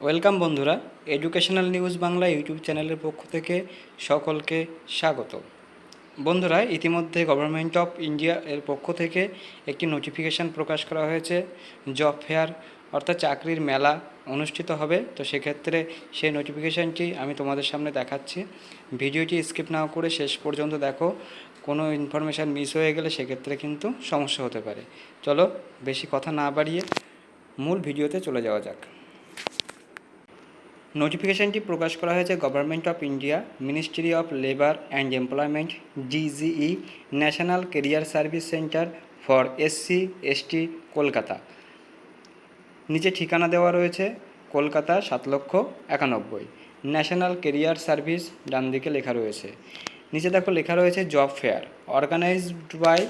Welcome বন্ধুরা, educational news Bangla YouTube চ্যানেলের পক্ষ থেকে সকলকে স্বাগত। বন্ধুরা, ইতিমধ্যে গভর্নমেন্ট অফ ইন্ডিয়া এর পক্ষ থেকে একটি নোটিফিকেশান প্রকাশ করা হয়েছে, জব ফেয়ার অর্থাৎ চাকরির মেলা অনুষ্ঠিত হবে। তো সেক্ষেত্রে সেই নোটিফিকেশানটি আমি তোমাদের সামনে দেখাচ্ছি। ভিডিওটি স্কিপ না করে শেষ পর্যন্ত দেখো, কোনো ইনফরমেশান মিস হয়ে গেলে সেক্ষেত্রে কিন্তু সমস্যা হতে পারে। চলো, বেশি কথা না বাড়িয়ে মূল ভিডিওতে চলে যাওয়া যাক। নোটিফিকেশনটি প্রকাশ করা হয়েছে government of India ministry of labour and employment DGE national career service centre for SC ST Kolkata নিচে ঠিকানা দেওয়া রয়েছে কলকাতা সাত লক্ষ একানব্বই। ন্যাশনাল কেরিয়ার সার্ভিস ডান দিকে লেখা রয়েছে। নিচে দেখো লেখা রয়েছে job fair organized by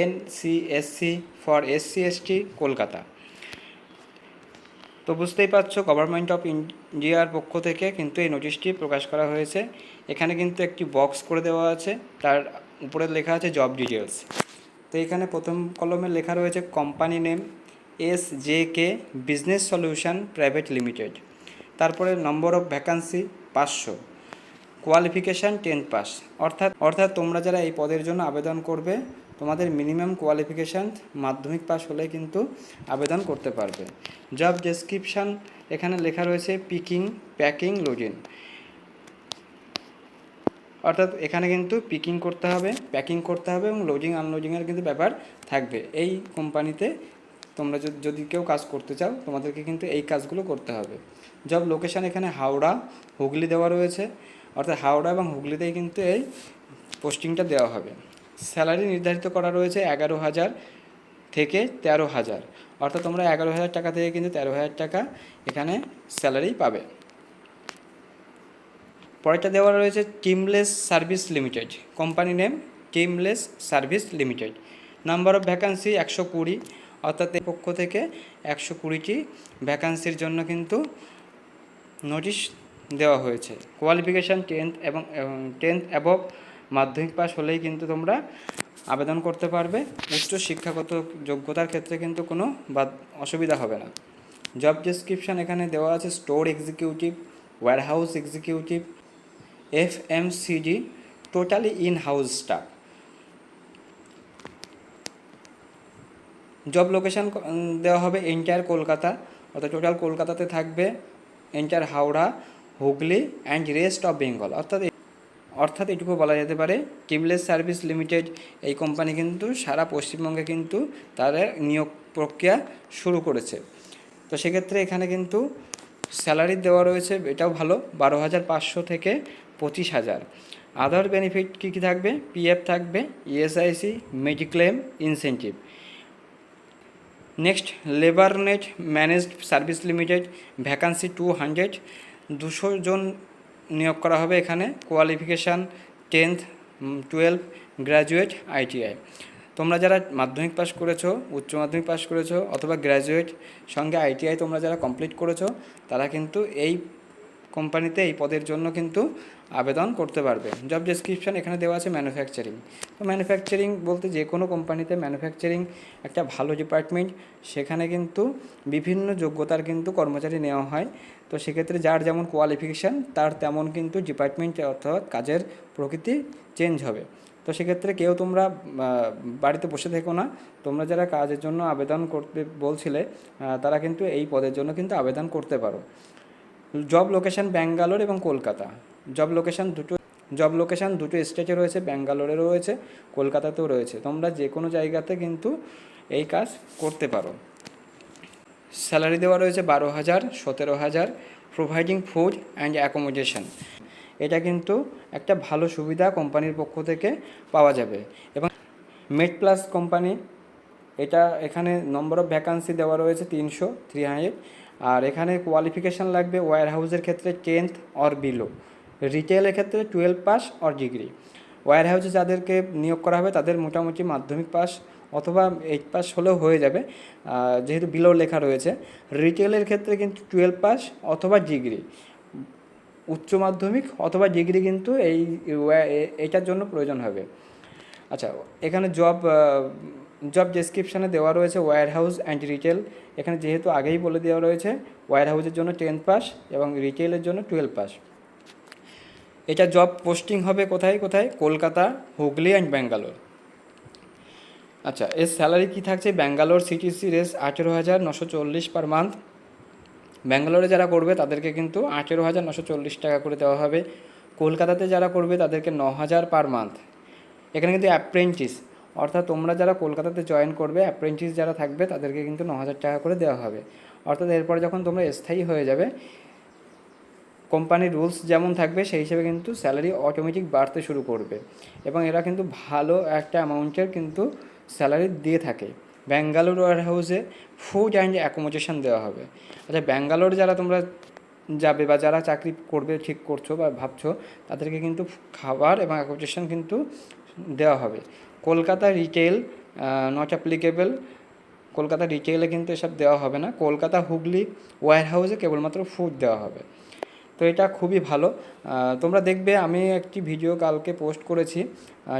N C S C for SC ST Kolkata তো বুঝতেই পারছ গভর্নমেন্ট অফ ইন্ডিয়ার পক্ষ থেকে কিন্তু এই নোটিশটি প্রকাশ করা হয়েছে। এখানে কিন্তু একটি বক্স করে দেওয়া আছে, তার উপরে লেখা আছে জব ডিটেলস তো এখানে প্রথম কলমে লেখা রয়েছে company name S J K business solution private limited তারপরে নম্বর অফ ভ্যাকান্সি পাঁচশো। কোয়ালিফিকেশান টেন পাস অর্থাৎ অর্থাৎ তোমরা যারা এই পদের জন্য আবেদন করবে তোমাদের মিনিমাম কোয়ালিফিকেশান মাধ্যমিক পাস হলে কিন্তু আবেদন করতে পারবে। জব ডেসক্রিপশান এখানে লেখা রয়েছে পিকিং প্যাকিং লোডিং অর্থাৎ এখানে কিন্তু পিকিং করতে হবে প্যাকিং করতে হবে এবং লোডিং আনলোডিংয়ের কিন্তু ব্যাপার থাকবে। এই কোম্পানিতে তোমরা যদি কেউ কাজ করতে চাও, তোমাদেরকে কিন্তু এই কাজগুলো করতে হবে। জব লোকেশান এখানে হাওড়া, হুগলি দেওয়া রয়েছে। অর্থাৎ হাওড়া এবং হুগলিতেই কিন্তু এই পোস্টিংটা দেওয়া হবে। স্যালারি নির্ধারিত করা রয়েছে এগারো হাজার থেকে তেরো হাজার। অর্থাৎ তোমরা এগারো হাজার টাকা থেকে কিন্তু তেরো হাজার টাকা এখানে স্যালারি পাবে। পরেরটা দেওয়া রয়েছে timeless service limited. Company name timeless service limited. Number of vacancy একশো কুড়ি। অর্থাৎ এই পক্ষ থেকে একশো কুড়িটি ভ্যাকান্সির জন্য কিন্তু নোটিশ দেওয়া হয়েছে। কোয়ালিফিকেশান টেন্থ এবং, টেন্থ অ্যাবভ মাধ্যমিক পাস হলেই কিন্তু তোমরা আবেদন করতে পারবে। উচ্চ শিক্ষাগত যোগ্যতার ক্ষেত্রে কিন্তু কোনো বাদ, অসুবিধা হবে না। জব ডেসক্রিপশান এখানে দেওয়া আছে store executive warehouse executive F M C D totally in house staff job location দেওয়া হবে এন্টায়ার কলকাতা, অর্থাৎ টোটাল কলকাতাতে থাকবে entire Howrah, Hooghly and rest of Bengal অর্থাৎ অর্থাৎ এটুকু বলা যেতে পারে, টিমলেস সার্ভিস লিমিটেড এই কোম্পানি কিন্তু সারা পশ্চিমবঙ্গে কিন্তু তারা নিয়োগ প্রক্রিয়া শুরু করেছে। তো সেক্ষেত্রে এখানে কিন্তু স্যালারি দেওয়া রয়েছে, এটাও ভালো, বারো হাজার পাঁচশো থেকে পঁচিশ হাজার। আদার বেনিফিট কী কী থাকবে? পিএফ থাকবে ESIC mediclaim, incentive. Next, labour net managed service limited, vacancy two hundred, দুশো জন নিয়োগ করা হবে এখানে। Qualification tenth twelve graduate ITI তোমরা যারা মাধ্যমিক পাস করেছ, উচ্চ মাধ্যমিক পাস করেছ অথবা গ্র্যাজুয়েট সঙ্গে আইটিআই তোমরা যারা কমপ্লিট করেছ, তারা কিন্তু এই কোম্পানিতে এই পদের জন্য কিন্তু আবেদন করতে পারবে। জব ডেসক্রিপশন এখানে দেওয়া আছে ম্যানুফ্যাকচারিং তো ম্যানুফ্যাকচারিং বলতে যে কোনো কোম্পানিতে ম্যানুফ্যাকচারিং একটা ভালো ডিপার্টমেন্ট সেখানে কিন্তু বিভিন্ন যোগ্যতার কিন্তু কর্মচারী নেওয়া হয়। তো সেক্ষেত্রে যার যেমন কোয়ালিফিকেশান তার তেমন কিন্তু ডিপার্টমেন্ট অর্থাৎ কাজের প্রকৃতি চেঞ্জ হবে। তো সেক্ষেত্রে কেউ তোমরা বাড়িতে বসে থেকো না। তোমরা যারা কাজের জন্য আবেদন করতে বলছিলে তারা কিন্তু এই পদের জন্য কিন্তু আবেদন করতে পারো। জব লোকেশান ব্যাঙ্গালোর এবং কলকাতা। জব লোকেশান দুটো জব লোকেশান দুটো স্টেটে রয়েছে ব্যাঙ্গালোরেও রয়েছে, কলকাতাতেও রয়েছে। তোমরা যে কোনো জায়গাতে কিন্তু এই কাজ করতে পারো। স্যালারি দেওয়া রয়েছে বারো হাজার, সতেরো হাজার প্রোভাইডিং ফুড অ্যান্ড অ্যাকোমোডেশন এটা কিন্তু একটা ভালো সুবিধা কোম্পানির পক্ষ থেকে পাওয়া যাবে। এবং মেড প্লাস কোম্পানি এটা এখানে নম্বর অফ ভ্যাকান্সি দেওয়া রয়েছে তিনশো থ্রি হান্ড্রেড আর এখানে কোয়ালিফিকেশান লাগবে ওয়্যার হাউসের ক্ষেত্রে টেন্থ অর বিলো রিটেলের ক্ষেত্রে টুয়েলভ পাস অর ডিগ্রি ওয়্যার হাউসে যাদেরকে নিয়োগ করা হবে, তাদের মোটামুটি মাধ্যমিক পাস অথবা এইট পাস হলেও হয়ে যাবে যেহেতু বিলো লেখা রয়েছে। রিটেলের ক্ষেত্রে কিন্তু টুয়েলভ পাস অথবা ডিগ্রি উচ্চ মাধ্যমিক অথবা ডিগ্রি কিন্তু এই এটার জন্য প্রয়োজন হবে। আচ্ছা এখানে জব জব ডেসক্রিপশানে দেওয়া রয়েছে ওয়্যার হাউস অ্যান্ড রিটেল এখানে যেহেতু আগেই বলে দেওয়া রয়েছে ওয়্যার হাউসের জন্য টেন্থ পাস এবং রিটেলের জন্য টুয়েলভ পাস এটা জব পোস্টিং হবে কোথায় কোথায়? কলকাতা, হুগলি অ্যান্ড ব্যাঙ্গালোর। আচ্ছা এর স্যালারি কী থাকছে? ব্যাঙ্গালোর সিটিসি রেস আঠেরো হাজার নশো চল্লিশ পার মান্থ ব্যাঙ্গালোরে যারা করবে, তাদেরকে কিন্তু আঠেরো হাজার নশো চল্লিশ টাকা করে দেওয়া হবে। কলকাতাতে যারা করবে, তাদেরকে ন হাজার পার মান্থ এখানে কিন্তু অ্যাপ্রেন্টিস অর্থাৎ তোমরা যারা কলকাতাতে জয়েন করবে অ্যাপ্রেন্টিস যারা থাকবে, তাদেরকে কিন্তু ন হাজার টাকা করে দেওয়া হবে। অর্থাৎ এরপরে যখন তোমরা স্থায়ী হয়ে যাবে কোম্পানির রুলস যেমন থাকবে, সেই হিসেবে কিন্তু স্যালারি অটোমেটিক বাড়তে শুরু করবে। এবং এরা কিন্তু ভালো একটা অ্যামাউন্টের কিন্তু স্যালারি দিয়ে থাকে। ব্যাঙ্গালোর ওয়ার হাউসে ফুড অ্যান্ড অ্যাকোমোডেশন দেওয়া হবে। আচ্ছা ব্যাঙ্গালোর যারা তোমরা যাবে বা যারা চাকরি করবে, ঠিক করছ বা ভাবছ, তাদেরকে কিন্তু খাবার এবং অ্যাকোমোডেশন কিন্তু দেওয়া হবে। Kolkata retail not applicable Kolkata রিটেলে কিন্তু এসব দেওয়া হবে না। কলকাতা, হুগলি হাউসে কেবলমাত্র ফুড দেওয়া হবে। তো এটা খুবই ভালো। তোমরা দেখবে আমি একটি ভিডিও কালকে পোস্ট করেছি।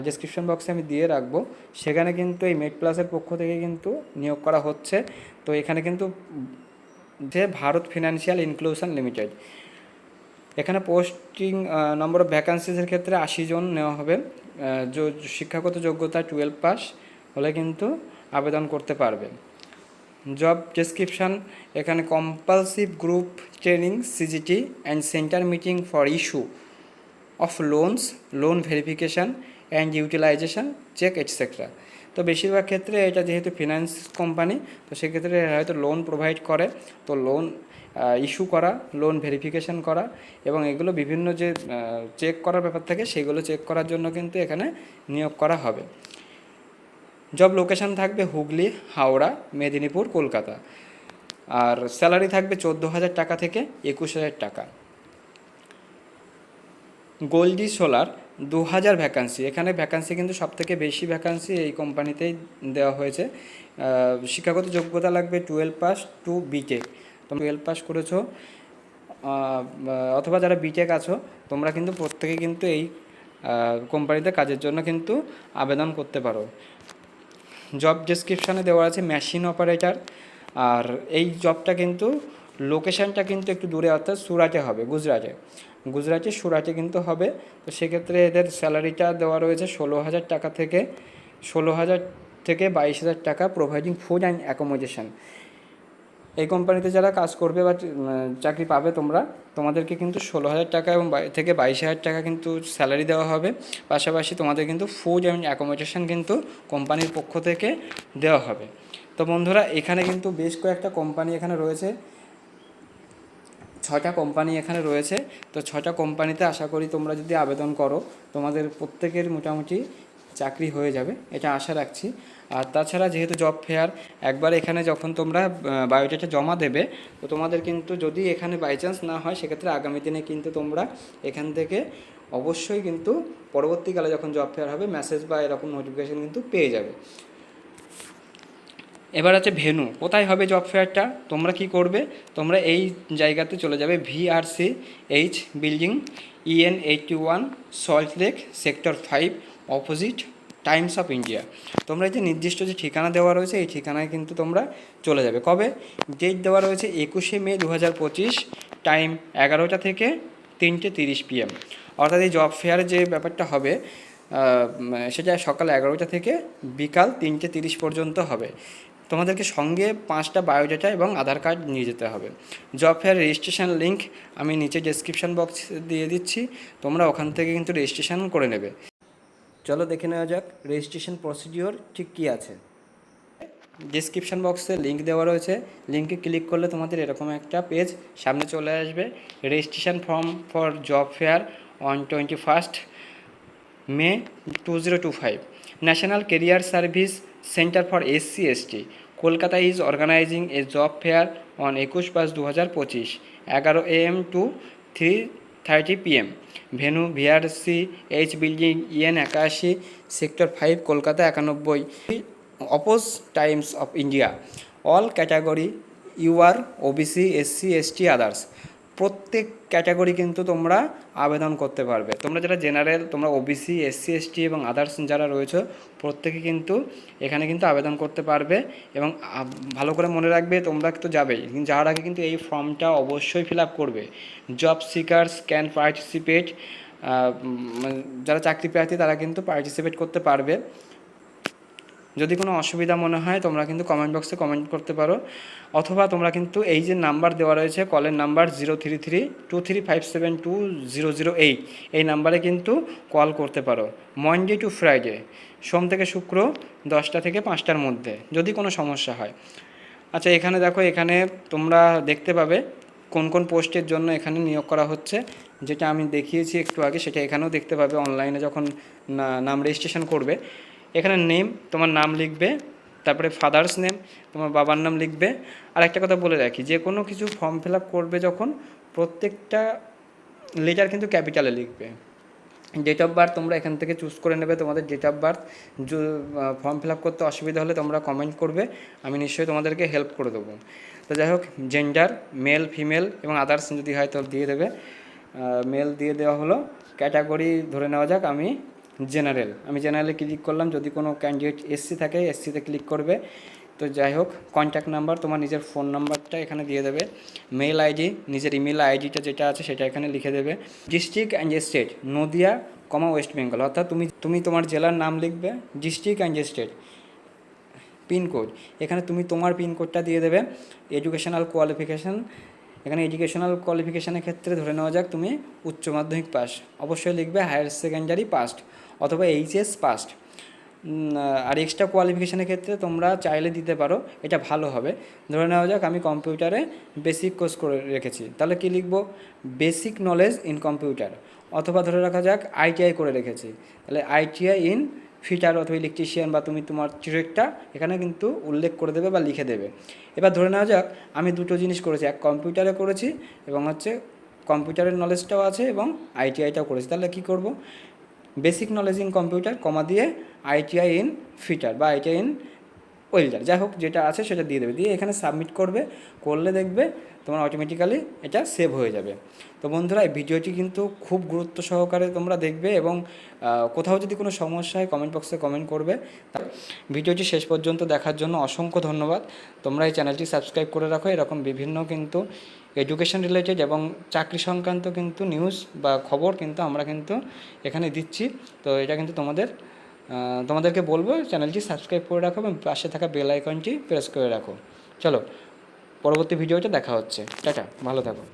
ডিসক্রিপশন বক্সে আমি দিয়ে রাখব। সেখানে কিন্তু এই মেড প্লাসের পক্ষ থেকে কিন্তু নিয়োগ করা হচ্ছে। তো এখানে কিন্তু যে ভারত ফিনান্সিয়াল ইনক্লুশন লিমিটেড এখানে পোস্টিং নম্বর অফ ভ্যাকান্সিসের ক্ষেত্রে আশি জন নেওয়া হবে। শিক্ষাগত যোগ্যতা টুয়েলভ পাস হলে কিন্তু আবেদন করতে পারবে জব ডেসক্রিপশন এখানে compulsive group training CGT and centre meeting for issue of loans loan verification and utilization check etcetera তো বেশিরভাগ ক্ষেত্রে এটা যেহেতু ফিনান্স কোম্পানি তো সেক্ষেত্রে হয়তো লোন প্রোভাইড করে। তো লোন ইস্যু করা লোন ভেরিফিকেশন করা এবং এগুলো বিভিন্ন যে চেক করার ব্যাপার থাকে সেগুলো চেক করার জন্য কিন্তু এখানে নিয়োগ করা হবে। জব লোকেশন থাকবে হুগলি, হাওড়া, মেদিনীপুর, কলকাতা। আর স্যালারি থাকবে চোদ্দ হাজার টাকা থেকে একুশ হাজার টাকা। গোল্ডি সোলার দু হাজার ভ্যাকান্সি এখানে ভ্যাকান্সি কিন্তু সব থেকে বেশি ভ্যাকান্সি এই কোম্পানিতেই দেওয়া হয়েছে। শিক্ষাগত যোগ্যতা লাগবে twelve pass to B Tech তোমরা টুয়েলভ পাস করেছ অথবা যারা বিটেক আছো, তোমরা কিন্তু প্রত্যেকে কিন্তু এই কোম্পানিতে কাজের জন্য কিন্তু আবেদন করতে পারো। জব ডেসক্রিপশানে দেওয়া আছে মেশিন অপারেটর আর এই জবটা কিন্তু লোকেশানটা কিন্তু একটু দূরে, অর্থাৎ সুরাটে হবে, গুজরাটে। গুজরাটে, সুরাটে কিন্তু হবে। তো সেক্ষেত্রে এদের স্যালারিটা দেওয়া রয়েছে ষোলো হাজার টাকা থেকে, ষোলো হাজার থেকে বাইশ হাজার টাকা প্রোভাইডিং ফুড অ্যান্ড অ্যাকোমোডেশন এই কোম্পানিতে যারা কাজ করবে বা চাকরি পাবে তোমরা, তোমাদেরকে কিন্তু ষোলো হাজার টাকা এবং থেকে বাইশ হাজার টাকা কিন্তু স্যালারি দেওয়া হবে। পাশাপাশি তোমাদের কিন্তু ফুড অ্যান্ড অ্যাকোমোডেশন কিন্তু কোম্পানির পক্ষ থেকে দেওয়া হবে। তো বন্ধুরা, এখানে কিন্তু বেশ কয়েকটা কোম্পানি এখানে রয়েছে। ছটা কোম্পানি এখানে রয়েছে। তো ছটা কোম্পানিতে আশা করি তোমরা যদি আবেদন করো, তোমাদের প্রত্যেকের মোটামুটি চাকরি হয়ে যাবে, এটা আশা রাখছি। আর তাছাড়া যেহেতু জব ফেয়ার একবার এখানে যখন তোমরা বায়োডাটা জমা দেবে, তো তোমাদের কিন্তু যদি এখানে বাই চান্স না হয়, সেক্ষেত্রে আগামী দিনে কিন্তু তোমরা এখান থেকে অবশ্যই কিন্তু পরবর্তীকালে যখন জব ফেয়ার হবে মেসেজ বা এরকম নোটিফিকেশন কিন্তু পেয়ে যাবে। এবার আছে ভেনু, কোথায় হবে জব ফেয়ারটা তোমরা কি করবে? তোমরা এই জায়গাতে চলে যাবে VRC H building EN eighty one Salt Lake sector five opposite Times of India. তোমরা এই যে নির্দিষ্ট যে ঠিকানা দেওয়া রয়েছে, এই ঠিকানায় কিন্তু তোমরা চলে যাবে। কবে? ডেট দেওয়া রয়েছে একুশে মে দু হাজার পঁচিশ টাইম এগারোটা থেকে তিনটে তিরিশ পিএম। অর্থাৎ এই জব ফেয়ার যে ব্যাপারটা হবে সেটা সকাল এগারোটা থেকে বিকাল তিনটে তিরিশ পর্যন্ত হবে। তোমাদেরকে সঙ্গে পাঁচটা বায়োডাটা এবং আধার কার্ড নিয়ে যেতে হবে। জব ফেয়ার রেজিস্ট্রেশন লিঙ্ক আমি নিচে ডেসক্রিপশন বক্স দিয়ে দিচ্ছি। তোমরা ওখান থেকে কিন্তু রেজিস্ট্রেশন করে নেবে। চলো দেখে নেওয়া যাক রেজিস্ট্রেশন প্রসিডিওর ঠিক কী আছে। ডিসক্রিপশন বক্সে লিঙ্ক দেওয়া রয়েছে। লিঙ্কে ক্লিক করলে তোমাদের এরকম একটা পেজ সামনে চলে আসবে। Registration form for job fair on twenty first May two zero two five national career service centre for SC ST Kolkata is organizing a job fair on একুশ পাঁচ দু হাজার পঁচিশ। এগারো AM to three thirty PM. Venue, VRC, H building, EN একাশি, sector five, Kolkata একানব্বই। Opposite Times of India. All category, UR, OBC, SC, ST, others. প্রত্যেক category কিন্তু তোমরা আবেদন করতে পারবে। তোমরা যারা জেনারেল, তোমরা ওবিসি এসসি এসটি এবং আদার্স যারা রয়েছে, প্রত্যেকে কিন্তু এখানে কিন্তু আবেদন করতে পারবে এবং ভালো করে মনে রাখবে তোমরা তো যাবেই। কিন্তু যাওয়ার আগে কিন্তু এই ফর্মটা অবশ্যই ফিল আপ করবে জব সিকার্স ক্যান পার্টিসিপেট যারা চাকরি প্রার্থী তারা কিন্তু পার্টিসিপেট করতে পারবে। যদি কোনো অসুবিধা মনে হয়, তোমরা কিন্তু কমেন্ট বক্সে কমেন্ট করতে পারো। অথবা তোমরা কিন্তু এই যে নাম্বার দেওয়া রয়েছে কলের number zero three three two three five seven two zero zero eight এই নাম্বারে কিন্তু কল করতে পারো। মনডে টু ফ্রাইডে সোম থেকে শুক্র দশটা থেকে পাঁচটার মধ্যে, যদি কোনো সমস্যা হয়। আচ্ছা এখানে দেখো, এখানে তোমরা দেখতে পাবে কোন কোন পোস্টের জন্য এখানে নিয়োগ করা হচ্ছে। যেটা আমি দেখিয়েছি একটু আগে, সেটা এখানেও দেখতে পাবে অনলাইনে যখন নাম রেজিস্ট্রেশন করবে। এখানে নেম তোমার নাম লিখবে, তারপরে ফাদার্স নেম তোমার বাবার নাম লিখবে। আর একটা কথা বলে রাখি, যে কোনো কিছু ফর্ম ফিল আপ করবে যখন, প্রত্যেকটা লেটার কিন্তু ক্যাপিটালে লিখবে। ডেট অফ বার্থ তোমরা এখান থেকে চুজ করে নেবে, তোমাদের date of birth form fill up করতে অসুবিধা হলে তোমরা কমেন্ট করবে, আমি নিশ্চয়ই তোমাদেরকে হেল্প করে দেবো। তো যাই হোক জেন্ডার মেল ফিমেল এবং আদার্স যদি হয় তো দিয়ে দেবে। মেল দিয়ে দেওয়া হলো ক্যাটাগরি ধরে নেওয়া যাক আমি। জেনারেল। আমি জেনারেলে ক্লিক করলাম, যদি কোনো ক্যান্ডিডেট এসসি থাকে এসসিতে ক্লিক করবে। তো যাই হোক কন্ট্যাক্ট নাম্বার তোমার নিজের ফোন নাম্বারটা এখানে দিয়ে দেবে। মেল আইডি নিজের ইমেল আইডিটা যেটা আছে সেটা এখানে লিখে দেবে। District and state Nadia comma West Bengal অর্থাৎ তুমি তুমি তোমার জেলার নাম লিখবে ডিস্ট্রিক্ট অ্যান্ড স্টেট পিনকোড এখানে তুমি তোমার পিনকোডটা দিয়ে দেবে। এডুকেশনাল কোয়ালিফিকেশান এখানে এডুকেশনাল কোয়ালিফিকেশানের ক্ষেত্রে ধরে নেওয়া যাক, তুমি উচ্চ মাধ্যমিক পাস অবশ্যই লিখবে হায়ার সেকেন্ডারি পাস্ট অথবা এইচএস পাস্ট আর এক্সট্রা কোয়ালিফিকেশানের ক্ষেত্রে তোমরা চাইলে দিতে পারো, এটা ভালো হবে। ধরে নেওয়া যাক, আমি কম্পিউটারে বেসিক কোর্স করে রেখেছি। তাহলে কি লিখব? বেসিক নলেজ ইন কম্পিউটার অথবা ধরে রাখা যাক আইটিআই করে রেখেছি। তাহলে আইটিআই ইন ফিটার অথবা ইলেকট্রিশিয়ান বা তুমি তোমার ট্রেডটা এখানে কিন্তু উল্লেখ করে দেবে বা লিখে দেবে। এবার ধরে নেওয়া যাক, আমি দুটো জিনিস করেছি। এক কম্পিউটারে করেছি এবং হচ্ছে কম্পিউটারের নলেজটাও আছে এবং আইটিআইটাও করেছি। তাহলে কী করব? Basic knowledge in computer comma দিয়ে আইটিআই ইন ফিটার বা আইটিআই ইন ওয়েল্ডার যাই হোক, যেটা আছে সেটা দিয়ে দেবে। দিয়ে এখানে সাবমিট করবে। করলে দেখবে তোমার অটোমেটিক্যালি এটা সেভ হয়ে যাবে। তো বন্ধুরা, এই ভিডিওটি কিন্তু খুব গুরুত্ব সহকারে তোমরা দেখবে এবং কোথাও যদি কোনো সমস্যা হয় কমেন্ট বক্সে কমেন্ট করবে। ভিডিওটি শেষ পর্যন্ত দেখার জন্য অসংখ্য ধন্যবাদ। তোমরা এই চ্যানেলটি সাবস্ক্রাইব করে রাখো। এরকম বিভিন্ন কিন্তু এডুকেশন রিলেটেড এবং চাকরি সংক্রান্ত কিন্তু নিউজ বা খবর কিন্তু আমরা কিন্তু এখানে দিচ্ছি। তো এটা কিন্তু তোমাদের তোমাদেরকে বলব, চ্যানেলটি সাবস্ক্রাইব করে রাখো এবং পাশে থাকা বেল আইকনটি প্রেস করে রাখো। চলো, পরবর্তী ভিডিওটা দেখা হচ্ছে। টাটা, ভালো থাকো।